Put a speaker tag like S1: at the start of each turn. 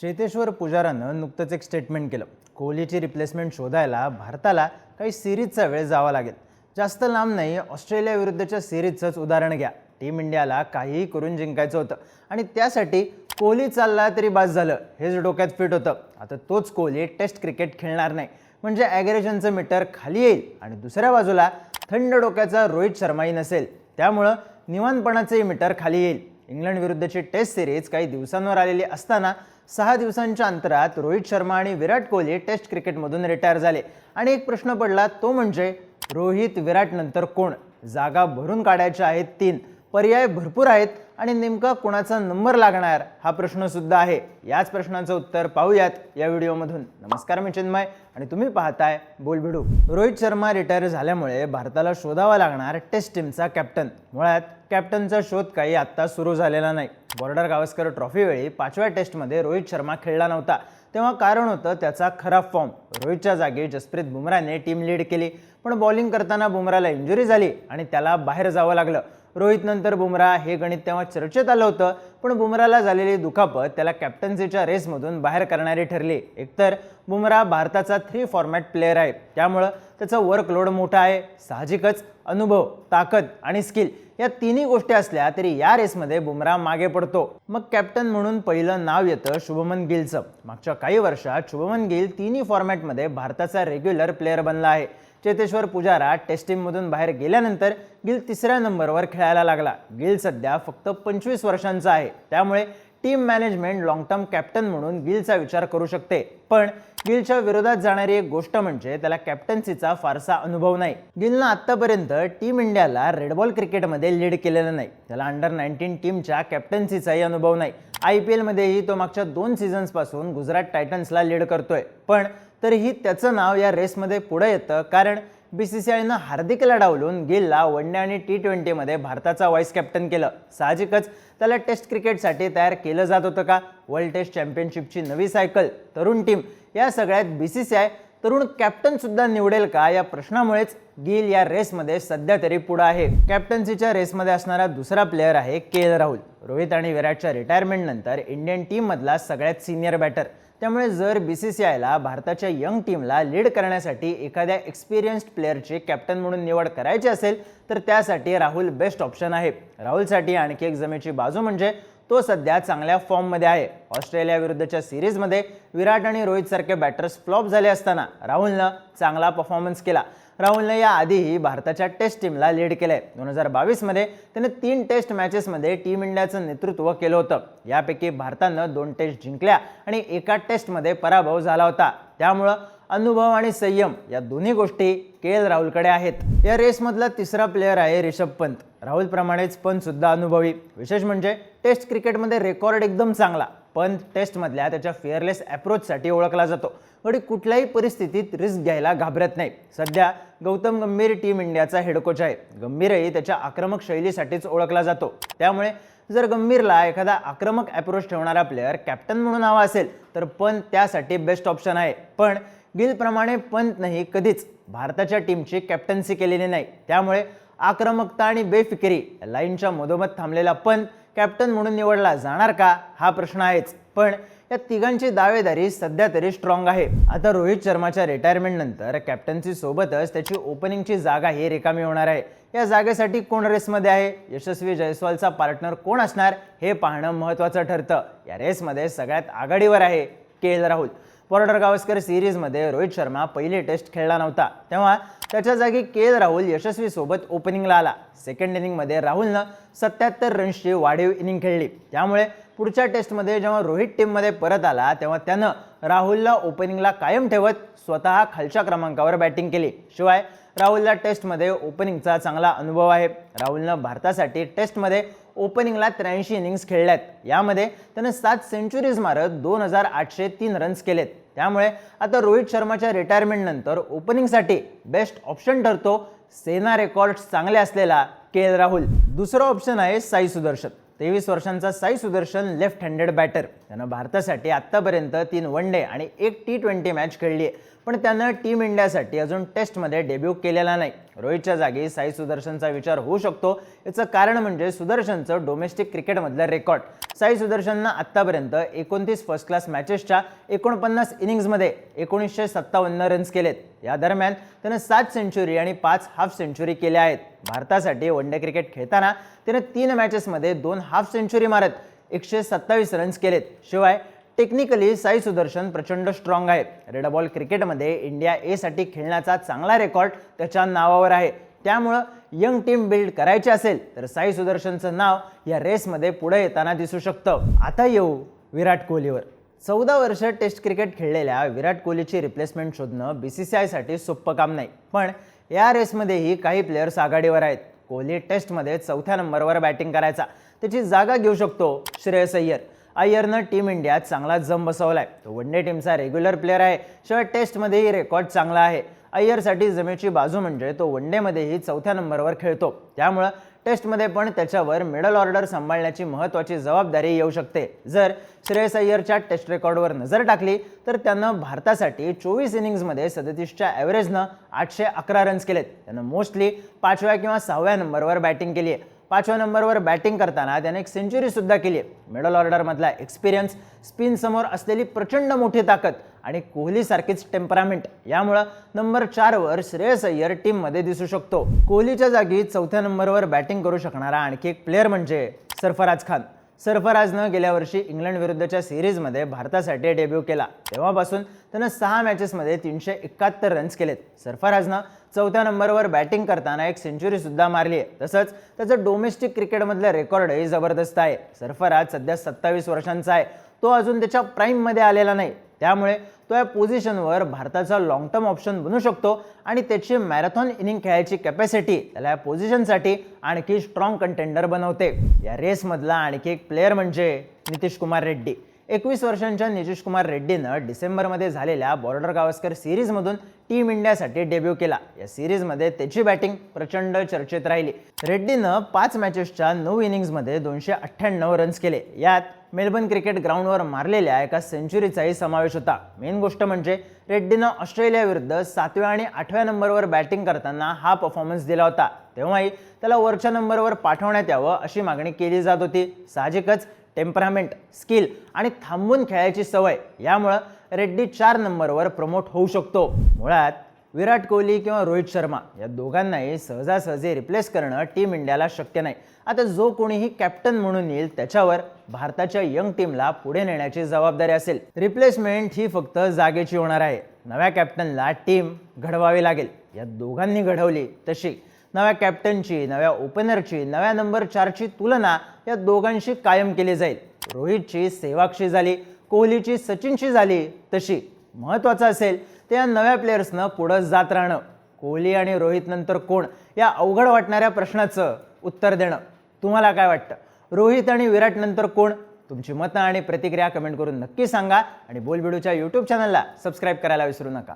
S1: चेतेश्वर पुजारानं नुकतंच एक स्टेटमेंट केलं. कोहलीची रिप्लेसमेंट शोधायला भारताला काही सिरीजचा वेळ जावा लागेल. जास्त लांब नाही ऑस्ट्रेलियाविरुद्धच्या सिरीजचंच उदाहरण घ्या. टीम इंडियाला काहीही करून जिंकायचं होतं. आणि त्यासाठी कोहली चालला तरी बास झालं. हेच डोक्यात फिट होतं. आता तोच कोहली टेस्ट क्रिकेट खेळणार नाही. म्हणजे ॲग्रेशनचं मीटर खाली येईल आणि दुसऱ्या बाजूला थंड डोक्याचा रोहित शर्माही नसेल. त्यामुळं निवानपणाचंही मीटर खाली येईल. इंग्लंडविरुद्धची टेस्ट सिरीज काही दिवसांवर आलेली असताना सहा दिवसांच्या अंतरात रोहित शर्मा आणि विराट कोहली टेस्ट क्रिकेटमधून रिटायर झाले. आणि एक प्रश्न पडला तो म्हणजे रोहित विराटनंतर कोण? जागा भरून काढायच्या आहेत तीन. पर्याय भरपूर आहेत आणि नेमका कोणाचा नंबर लागणार हा प्रश्नसुद्धा आहे. याच प्रश्नाचं उत्तर पाहूयात या व्हिडिओमधून. नमस्कार मी चिन्मय आणि तुम्ही पाहताय बोलभिडू रोहित शर्मा रिटायर झाल्यामुळे भारताला शोधावा लागणार टेस्ट टीमचा कॅप्टन मुळात कॅप्टनचा शोध काही आत्ता सुरू झालेला नाही. बॉर्डर गावस्कर ट्रॉफीवेळी पाचव्या टेस्टमध्ये रोहित शर्मा खेळला नव्हता. तेव्हा कारण होतं त्याचा खराब फॉर्म रोहितच्या जागी जसप्रीत बुमराने टीम लीड केली. पण बॉलिंग करताना बुमराला इंजुरी झाली आणि त्याला बाहेर जावं लागलं. रोहितनंतर बुमरा हे गणित तेव्हा चर्चेत आलं होतं पण बुमराला झालेली दुखापत त्याला कॅप्टन्सीच्या रेसमधून बाहेर करणारी ठरली. एकतर बुमरा भारताचा थ्री फॉर्मॅट प्लेअर आहे. त्यामुळं त्याचं वर्कलोड मोठा आहे. साहजिकच अनुभव ताकद आणि स्किल या तिन्ही गोष्टी असल्या तरी या रेसमध्ये बुमरा मागे पडतो. मग कॅप्टन म्हणून पहिलं नाव येतं शुभमन गिलचं. मागच्या काही वर्षात शुभमन गिल तिन्ही फॉर्मॅटमध्ये भारताचा रेग्युलर प्लेअर बनला आहे. चेतेश्वर पुजारा टेस्ट टीममधून बाहेर गेल्यानंतर गिल तिसऱ्या नंबरवर खेळायला लागला. गिल सध्या फक्त पंचवीस वर्षांचा आहे. त्यामुळे team management long term captain म्हणून गिलचा विचार करू शकते. पण गिलच्या विरोधात जाणारी एक गोष्ट म्हणजे त्याला कॅप्टन्सीचा फारसा अनुभव नाही. गिलनं आत्तापर्यंत टीम इंडियाला रेडबॉल क्रिकेटमध्ये लीड केलेलं नाही. त्याला अंडर नाईन्टीन टीमच्या कॅप्टन्सीचाही अनुभव नाही. आय पी एलमध्येही तो मागच्या दोन सीझन्सपासून गुजरात टायटन्सला लीड करतोय. पण तरीही त्याचं नाव या रेसमध्ये पुढं येतं कारण बी सी सी आयनं हार्दिकला डावलून गिलला वन डे आणि टी ट्वेंटीमध्ये भारताचा व्हाईस कॅप्टन केलं. साहजिकच त्याला टेस्ट क्रिकेटसाठी तयार केलं जात होतं का? वर्ल्ड टेस्ट चॅम्पियनशिपची नवी सायकल तरुण टीम या सगळ्यात बी सी सी आय तरुण कॅप्टनसुद्धा निवडेल का? या प्रश्नामुळेच गिल या रेसमध्ये सध्या तरी पुढं आहे. कॅप्टन्सीच्या रेसमध्ये असणारा दुसरा प्लेअर आहे के एल राहुल. रोहित आणि विराटच्या रिटायरमेंटनंतर इंडियन टीममधला सगळ्यात सिनियर बॅटर त्यामुळे जर बी सी सी आयला भारताच्या यंग टीमला लीड करण्यासाठी एखाद्या एक्सपिरियन्स्ड प्लेअरची कॅप्टन म्हणून निवड करायची असेल तर त्यासाठी राहुल बेस्ट ऑप्शन आहे. राहुलसाठी आणखी एक जमेची बाजू म्हणजे तो सध्या चांगल्या फॉर्ममध्ये आहे. ऑस्ट्रेलियाविरुद्धच्या सिरीजमध्ये विराट आणि रोहित सारखे बॅटर्स फ्लॉप झाले असताना राहुलनं चांगला परफॉर्मन्स केला. राहुलने याआधीही भारताच्या टेस्ट टीमला लीड केलंय. दोन हजार बावीसमध्ये त्याने तीन टेस्ट मॅचेसमध्ये टीम इंडियाचं नेतृत्व केलं होतं. यापैकी भारतानं दोन टेस्ट जिंकल्या आणि एका टेस्टमध्ये पराभव झाला होता. त्यामुळं अनुभव आणि संयम या दोन्ही गोष्टी के एल राहुलकडे आहेत. या रेसमधला तिसरा प्लेअर आहे रिषभ पंत. राहुलप्रमाणेच पंत सुद्धा अनुभवी. विशेष म्हणजे टेस्ट क्रिकेटमध्ये रेकॉर्ड एकदम चांगला. पंत टेस्टमधल्या त्याच्या फिअरलेस अप्रोचसाठी ओळखला जातो. गडी कुठल्याही परिस्थितीत रिस्क घ्यायला घाबरत नाही. सध्या गौतम गंभीर टीम इंडियाचा हेड कोच आहे. गंभीरही त्याच्या आक्रमक शैलीसाठीच ओळखला जातो. त्यामुळे जर गंभीरला एखादा आक्रमक अप्रोच ठेवणारा प्लेअर कॅप्टन म्हणून हवा असेल तर पंत त्यासाठी बेस्ट ऑप्शन आहे. पण गिलप्रमाणे पंतनंही कधीच. भारताच्या टीमची कॅप्टन्सी केलेली नाही. त्यामुळे आक्रमकता आणि बेफिकिरी लाईनच्या मधोमध थांबलेला पंत कॅप्टन म्हणून निवडला जाणार का हा प्रश्न आहेच. पण या तिघांची दावेदारी सध्या तरी स्ट्रॉंग आहे. आता रोहित शर्माच्या रिटायरमेंट नंतर कॅप्टन्सी सोबतच त्याची ओपनिंगची जागा ही रिकामी होणार आहे. या जागेसाठी कोण रेसमध्ये आहे? यशस्वी जयस्वालचा पार्टनर कोण असणार? हे पाहणं महत्त्वाचं ठरतं. या रेसमध्ये सगळ्यात आघाडीवर आहे K L Rahul. Border Gavaskar सिरीजमध्ये रोहित शर्मा पहिली टेस्ट खेळला नव्हता. तेव्हा त्याच्या जागी के एल राहुल यशस्वी सोबत ओपनिंगला आला. सेकंड इनिंगमध्ये राहुलनं सत्याहत्तर रन्सची वाढीव इनिंग खेळली. त्यामुळे पुढच्या टेस्टमध्ये जेव्हा रोहित टीममध्ये परत आला तेव्हा त्यानं राहुलला ओपनिंगला कायम ठेवत स्वतः खालच्या क्रमांकावर बॅटिंग केली. शिवाय राहुलला टेस्टमध्ये ओपनिंगचा चांगला अनुभव आहे. राहुलनं भारतासाठी टेस्टमध्ये ओपनिंगला त्र्याऐंशी इनिंग्स खेळल्यात. यामध्ये त्यानं सात सेंचुरीज मारत दोन हजार आठशे तीन रन्स केलेत. त्यामुळे आता रोहित शर्माच्या रिटायरमेंटनंतर ओपनिंगसाठी बेस्ट ऑप्शन ठरतो. सेना रेकॉर्ड चांगले असलेला के एल राहुल. दुसरा ऑप्शन आहे साई सुदर्शन. तेवीस वर्षांचा Sai Sudharsan left handed batter त्यानं भारतासाठी आत्तापर्यंत तीन वन डे आणि एक टी ट्वेंटी मॅच खेळली आहे पण त्यानं टीम इंडियासाठी अजून टेस्टमध्ये डेब्यू केलेला नाही. रोहितच्या जागी साई सुदर्शनचा विचार होऊ शकतो. याचं कारण म्हणजे सुदर्शनचं डोमेस्टिक क्रिकेटमधलं रेकॉर्ड साई सुदर्शननं आत्तापर्यंत एकोणतीस फर्स्ट क्लास मॅचेसच्या एकोणपन्नास इनिंग्जमध्ये एकोणीसशे सत्तावन्न रन्स केलेत. या दरम्यान त्यानं सात सेंचुरी आणि पाच हाफ सेंचुरी केल्या आहेत. भारतासाठी वन डे क्रिकेट खेळताना त्यानं तीन मॅचेसमध्ये दोन हाफ सेंचुरी मारत एकशे सत्तावीस रन्स केलेत. शिवाय टेक्निकली साई सुदर्शन प्रचंड स्ट्रॉंग आहे रेड बॉल क्रिकेटमध्ये इंडिया एसाठी खेळण्याचा चांगला रेकॉर्ड त्याच्या नावावर आहे. त्यामुळं यंग टीम बिल्ड करायची असेल तर साई सुदर्शनचं नाव या रेसमध्ये पुढे येताना दिसू शकतं. आता येऊ विराट कोहलीवर. चौदा वर्ष टेस्ट क्रिकेट खेळलेल्या विराट कोहलीची रिप्लेसमेंट शोधणं बी सी सी आयसाठी सोपं काम नाही. पण या रेसमध्येही काही प्लेयर्स आघाडीवर आहेत. कोहली टेस्टमध्ये चौथ्या नंबरवर बॅटिंग करायचा. त्याची जागा घेऊ शकतो श्रेयस अय्यर. अय्यरनं टीम इंडियात चांगला जम बसवला आहे तो वन डे टीमचा रेग्युलर प्लेअर आहे. शिवाय टेस्टमध्येही रेकॉर्ड चांगला आहे. अय्यरसाठी जमेची बाजू म्हणजे तो वन डेमध्येही चौथ्या नंबरवर खेळतो. त्यामुळं टेस्टमध्ये पण त्याच्यावर मिडल ऑर्डर सांभाळण्याची महत्त्वाची जबाबदारी येऊ शकते. जर श्रेयस अय्यरच्या टेस्ट रेकॉर्डवर नजर टाकली तर त्यानं भारतासाठी चोवीस इनिंग्समध्ये सदतीसच्या ॲव्हरेजनं आठशे अकरा रन्स केलेत. त्यानं मोस्टली पाचव्या किंवा सहाव्या नंबरवर बॅटिंग केली आहे पाचव्या नंबरवर बॅटिंग करताना त्याने एक सेंचुरीसुद्धा केली आहे. मिडल ऑर्डरमधला एक्सपिरियन्स स्पिनसमोर असलेली प्रचंड मोठी ताकद आणि कोहलीसारखीच टेम्परामेंट यामुळं नंबर चारवर श्रेयस अय्यर टीममध्ये दिसू शकतो. कोहलीच्या जागी चौथ्या नंबरवर बॅटिंग करू शकणारा आणखी एक प्लेअर म्हणजे सरफराज खान. सरफराजनं गेल्या वर्षी इंग्लंड विरुद्धच्या सिरीजमध्ये भारतासाठी डेब्यू केला. तेव्हापासून त्यानं सहा मॅचेसमध्ये तीनशे एकाहत्तर रन्स केलेत. सरफराजनं चौथ्या नंबरवर बॅटिंग करताना एक सेंचुरीसुद्धा मारली आहे. तसंच त्याचं डोमेस्टिक क्रिकेटमधलं रेकॉर्डही जबरदस्त आहे. सरफराज सध्या सत्तावीस वर्षांचा आहे. तो अजून त्याच्या प्राईममध्ये आलेला नाही. त्यामुळे तो या पोझिशनवर भारताचा लाँग टर्म ऑप्शन बनू शकतो आणि त्याची मॅरेथॉन इनिंग खेळायची कॅपॅसिटी त्याला या पोझिशनसाठी आणखी स्ट्रॉंग कंटेंडर बनवते. या रेसमधला आणखी एक प्लेअर म्हणजे नितीश कुमार रेड्डी. एकवीस वर्षांच्या नितीश कुमार रेड्डीनं डिसेंबरमध्ये झालेल्या बॉर्डर गावस्कर सिरीजमधून टीम इंडियासाठी डेब्यू केला. या सिरीजमध्ये त्याची बॅटिंग प्रचंड चर्चेत राहिली. रेड्डीनं पाच मॅचेसच्या नऊ इनिंग्जमध्ये दोनशे अठ्ठ्याण्णव रन्स केले. यात मेलबर्न क्रिकेट ग्राउंडवर मारलेल्या एका सेंचुरीचाही समावेश होता. मेन गोष्ट म्हणजे रेड्डीनं ऑस्ट्रेलियाविरुद्ध सातव्या आणि आठव्या नंबरवर बॅटिंग करताना हा परफॉर्मन्स दिला होता. तेव्हाही त्याला वरच्या नंबरवर पाठवण्यात यावं अशी मागणी केली जात होती. साहजिकच टेम्परामेंट स्किल आणि थांबून खेळायची सवय यामुळं रेड्डी चार नंबरवर प्रमोट होऊ शकतो. मुळात विराट कोहली किंवा रोहित शर्मा या दोघांनाही सहजासहजी रिप्लेस करणं टीम इंडियाला शक्य नाही. आता जो कोणीही कॅप्टन म्हणून येईल त्याच्यावर भारताच्या यंग टीमला पुढे नेण्याची जबाबदारी असेल. रिप्लेसमेंट ही फक्त जागेची होणार आहे. नव्या कॅप्टनला टीम घडवावी लागेल. या दोघांनी घडवली तशी. नव्या कॅप्टनची नव्या ओपनरची नव्या नंबर चारची तुलना या दोघांशी कायम केली जाईल. रोहितची सेवाक्षी झाली कोहलीची सचिनशी झाली तशी. महत्त्वाचं असेल ते या नव्या प्लेयर्सनं पुढं जात राहणं. कोहली आणि रोहित नंतर कोण? या अवघड वाटणाऱ्या प्रश्नाचं उत्तर देणं. तुम्हाला काय वाटतं? रोहित आणि विराट नंतर कोण? तुमची मतं आणि प्रतिक्रिया कमेंट करून नक्की सांगा आणि बोलबिडूच्या यूट्यूब चॅनलला सबस्क्राईब करायला विसरू नका.